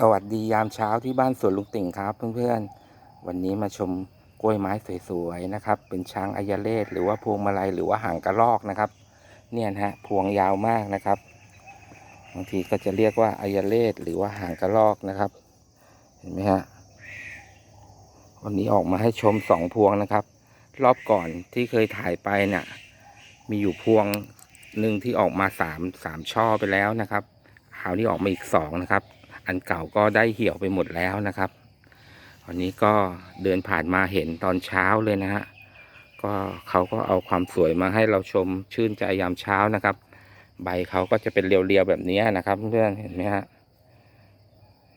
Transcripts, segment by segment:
สวัสดียามเช้าที่บ้านสวนลุงติ่งครับ เพื่อนๆ วันนี้มาชมกล้วยไม้สวยๆนะครับ เป็นช้างอายาเลศหรือว่าพวงมาลัยหรือว่าหางกระรอกนะครับ เนี่ยนะฮะพวงยาวมากนะครับบางทีก็จะเรียกว่าอายาเลศหรือว่าหางกระรอกนะครับ เห็นไหมฮะวันนี้ออกมาให้ชมสองพวงนะครับ รอบก่อนที่เคยถ่ายไปเนี่ยมีอยู่พวงหนึ่งที่ออกมาสามสามช่อไปแล้วนะครับคราวนี้ออกมาอีกสองนะครับ อันเก่าก็ได้เหี่ยวไปหมดแล้วนะครับวันนี้ก็เดินผ่านมาเห็นตอนเช้าเลยนะฮะก็เขาก็เอาความสวยมาให้เราชมชื่นใจยามเช้านะครับ ใบเขาก็จะเป็นเรียวๆแบบนี้นะครับเพื่อนเห็นไหมฮะ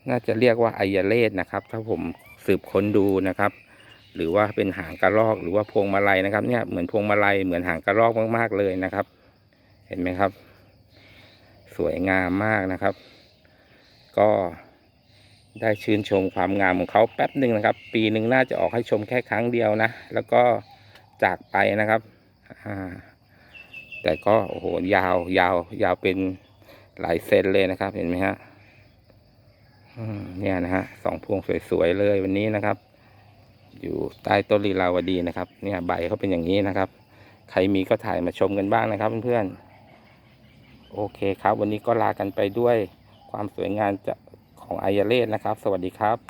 น่าจะเรียกว่าไอยาเลศนะครับ ถ้าผมสืบค้นดูนะครับ หรือว่าเป็นหางกระรอกหรือว่าพวงมาลัยนะครับ เนี่ยเหมือนพวงมาลัยเหมือนหางกระรอกมากๆเลยนะครับ เห็นไหมครับ สวยงามมากนะครับ ก็ได้ชื่นชมความงามของเขาแป๊บหนึ่งนะครับ ปีหนึ่งน่าจะออกให้ชมแค่ครั้งเดียวนะ แล้วก็จากไปนะครับแต่ก็โอ้โหยาวยาวยาวเป็นหลายเซนเลยนะครับเห็นไหมฮะเนี่ยนะฮะสองพวงสวยๆเลยวันนี้นะครับ อยู่ใต้ต้นลีลาวดีนะครับ เนี่ยใบเขาเป็นอย่างนี้นะครับ ใครมีก็ถ่ายมาชมกันบ้างนะครับเพื่อนๆโอเคครับ วันนี้ก็ลากันไปด้วย ความสวยงามจากของอายาเลศนะครับ สวัสดีครับ